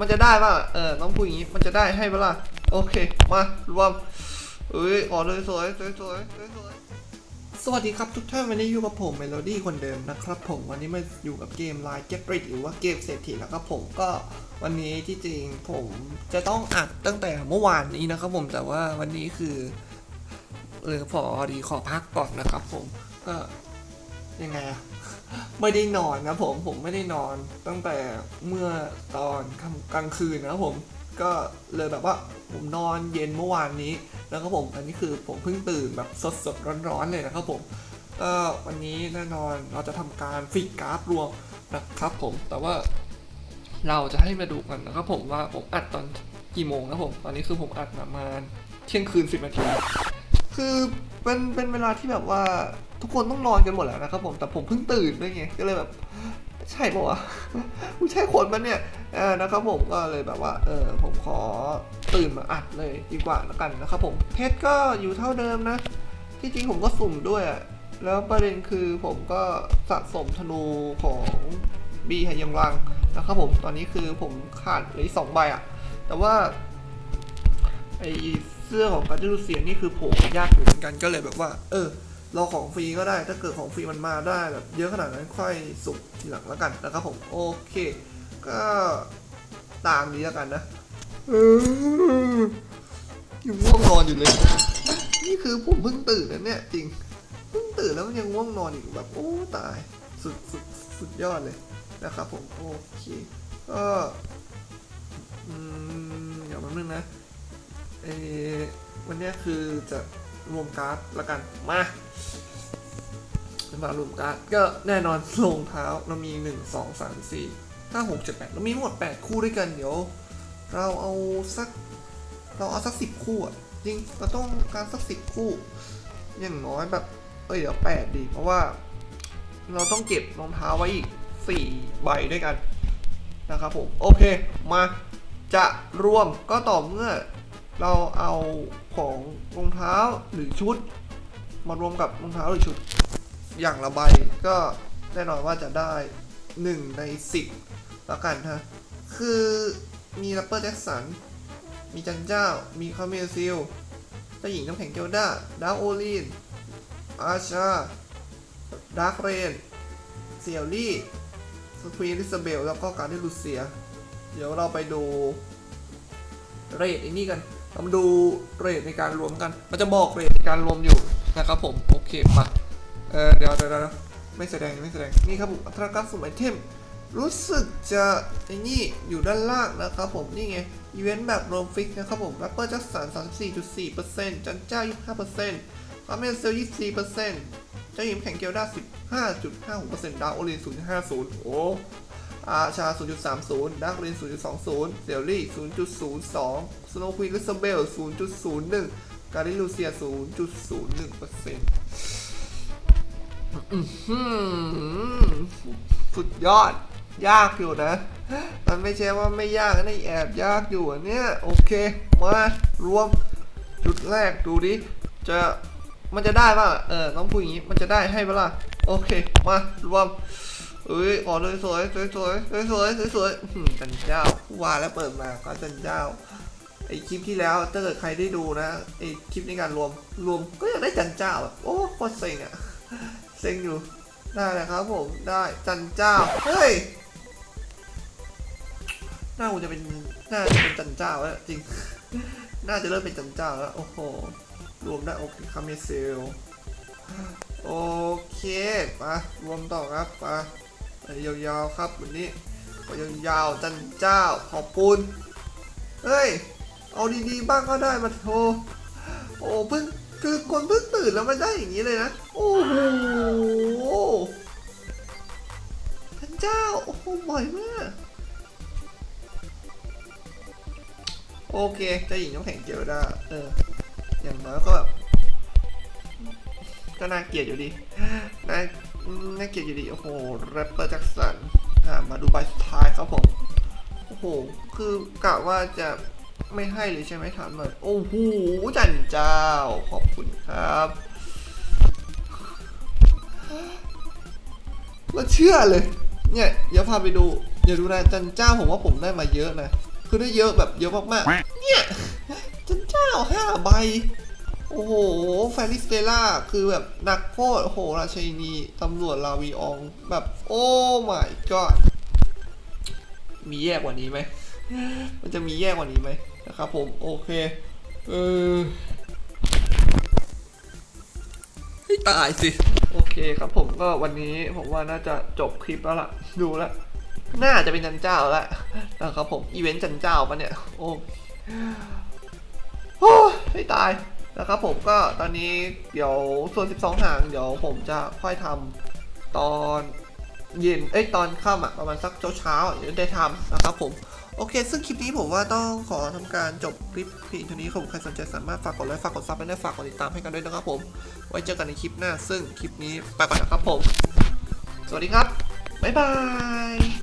มันจะได้ป่ะเออต้องพูดอย่างนี้มันจะได้ให้เปะล่าโอเค มารวมเอ้ยออกเลยสวยสวยสวยสวยสวยสวัสดีครับทุกท่านวันนี้อยู่กับผมเมโลดี้คนเดิมนะครับผมวันนี้มาอยู่กับเกม Line Get Rich หรือว่าเกมเศรษฐีนะครับผมก็วันนี้ที่จริงผมจะต้องอัดตั้งแต่เมื่อวานนี้นะครับผมแต่ว่าวันนี้คือเออพอดีขอพักก่อนนะครับผมก็ ยังไงอะไม่ได้นอนนะผมผมไม่ได้นอนตั้งแต่เมื่อตอนกลางคืนนะผมก็เลยแบบว่าผมนอนเย็นเมื่อวานนี้ แล้วก็ผมอันนี้คือผมเพิ่งตื่นแบบสดสดๆร้อนๆเลยนะครับผมก็วันนี้แน่นอนเราจะทำการฟิกกราฟรวมนะครับผมแต่ว่าเราจะให้มาดูกันนะครับผมว่าผมอัดตอนกี่โมงนะผมตอนนี้คือผมอัดประมาณเที่ยงคืนสิบนาทีคือเป็นเป็นเวลาที่แบบว่า ทุกคนต้องนอนกันหมดแล้วนะครับผมแต่ผมเพิ่งตื่นด้วยไงก็เลยแบบใช่ปะวะกูใช่คนมันเนี่ยนะครับผมก็เลยแบบว่าเออผมขอตื่นมาอัดเลยดีกว่าแล้วกันนะครับผมเพชรก็อยู่เท่าเดิมนะ ที่จริงผมก็สุ่มด้วยแล้วประเด็นคือผมก็สะสมธนูของบีหยังรังนะครับผมตอนนี้คือผมขาดเลืออกสองใบอะแต่ว่าไอเสื้อของการ์ดูเสียนี่คือโผล่ยากอยู่เหมือนกันก็เลยแบบว่า เออ รอของฟรีก็ได้ ถ้าเกิดของฟรีมันมาได้แบบเยอะขนาดนั้นค่อยสุ่มทีหลังแล้วกันนะครับผมโอเค ก็ตามนี้แล้วกันนะเออยังง่วงนอนอยู่เลย นี่คือผมเพิ่งตื่นนะเนี่ยจริง เพิ่งตื่นแล้วมันยังง่วงนอนอีกแบบโอ้ตายสุดสุดสุดยอดเลยนะครับผมโอเคก็อืมเดี๋ยวแป๊บนึงนะเออวันเนี้ยคือจะ รวมการ์ดละกัน มามารวมการ์ดก็แน่นอนรองเท้าเรามี 1 2 3 4 5 6 7 8เรามีหมด 8 คู่ด้วยกันเดี๋ยว เราเอาสัก เราเอาสัก 10 คู่อะจริงเราต้องการสัก 10 คู่ อย่างน้อยแบบ เอ้ยเดี๋ยว 8 ดี เพราะว่า เราต้องเก็บรองเท้าไว้อีก 4 ใบด้วยกันนะครับผม โอเค มาจะรวมก็ต่อเมื่อ เราเอาของรองเท้าหรือชุด มารวมกับรองเท้าหรือชุดอย่างละใบก็แน่นอนว่าจะได้ 1 ใน 10แล้วกันฮะ คือมีแรปเปอร์แจ็คสัน มีจันเจ้า มีคาเมลซิลเจ้าหญิงน้ำแข็งเกลด้าดาร์โอลีน อาชาดาร์คเรนเซียลลี่สควีนลิซาเบล แล้วก็การดิลูเซีย เดี๋ยวเราไปดูเรทไอ้นี่กัน เรามาดูเรทในการรวมกัน มันจะบอกเรทในการรวมอยู่นะครับผม โอเค มาเออเดี๋ยวเดี๋ยวไม่แสดงไม่แสดง นี่ครับผมอัตราการสุ่มไอเทม รู้สึกจะไอ้นี่อยู่ด้านล่างนะครับผม นี่ไง อีเวนต์แบบรวมฟิกนะครับผมแรปเปอร์จัสสัน34.4%จันเจ้า 25%คาเมนเซล24%เจ้าหญิงแข่งเกลด้า15.56%ดาวโอลิน0.50 โอ้ อาชา 0.30 ดักเลน0.20 เซลลี่ 0.02 สโนว์ควีนลิซาเบล 0.01 การิลูเซีย 0.01%อื้อหือสุดยอด ยากอยู่นะ มันไม่ใช่ว่าไม่ยากนะแอบยากอยู่อะเนี่ย โอเค มารวมจุดแรกดูดิ จะมันจะได้ป่ะ เออ ต้องพูดอย่างนี้ มันจะได้ให้เปะล่าโอเค มารวม เอ้ยออเลยสวยสวยสวยสวยสวยสวยสวยหือจันเจ้าว่าแล้วเปิดมาก็จันเจ้าไอคลิปที่แล้วถ้าเกิดใครได้ดูนะไอคลิปในการรวมรวมก็ยังได้จันเจ้าอะโอ้โคตรเซ็งอะเซ็งอยู่ได้เลยครับผมได้จันเจ้าเฮ้ยหน้ากูจะเป็นหน้าจะเป็นจันเจ้าแล้วจริงน่าจะเริ่มเป็นจันเจ้าแล้วโอ้โหรวมได้โอเคคาเมเซลโอเคมารวมต่อครับมา ไปยาวๆครับวันนี้ไปยาวๆจันเจ้าขอบคุณเฮ้ย เอาดีๆบ้างก็ได้มาโทรโอ้เพิ่งคือคนเพิ่งตื่นแล้วมันได้อย่างนี้เลยนะ โอ้โหจันเจ้า โอ้โหบ่อยมาก โอเคจ้าหญิงน้ำแข็งเจลได้เออ อย่างน้อยก็แบบก็น่าเกลียดอยู่ดีน่า น่าเกลียดอยู่ดีโอ้โหแรปเปอร์แจ็คสันอ่ามาดูใบสุดท้ายครับผมโอ้โหคือกะว่าจะไม่ให้เลยใช่ไหมถามหน่อยโอ้โหจันเจ้าขอบคุณครับแล้วเชื่อเลย เนี่ยเดี๋ยวพาไปดูอย่าดูแลจันเจ้าผมว่าผมได้มาเยอะนะคือได้เยอะแบบเยอะมากๆเนี่ยจันเจ้าห้าใบ โอ้โห แฟริสเตล่า คือแบบนักโทษโอ้โห ราชินีตำรวจลาวีออง แบบ โอ้ my god มีแย่กว่านี้ไหม มันจะมีแย่กว่านี้ไหมนะครับผม โอเค เออให้ตายสิ โอเคครับผมก็วันนี้ผมว่าน่าจะจบคลิปแล้วล่ะ ดูแล้วน่าจะเป็นจันเจ้าแล้วนะครับผม อีเวนต์จันเจ้าปะเนี่ย โอ้โอ้ให้ตาย นะครับผมก็ตอนนี้เดี๋ยวส่วน 12 หางเดี๋ยวผมจะค่อยทำตอนเย็นเอ้ยตอนค่ำอะประมาณสักเช้าเช้าๆเดี๋ยวได้ทำนะครับผมโอเค ซึ่งคลิปนี้ผมว่าต้องขอทำการจบคลิปเพียงเท่านี้ครับผมใครสนใจสามารถฝากกดไลค์ฝากกดซับและได้ฝากกดติดตามให้กันด้วยนะครับผม ไว้เจอกันในคลิปหน้า ซึ่งคลิปนี้ไปก่อนนะครับผม สวัสดีครับ บ๊ายบาย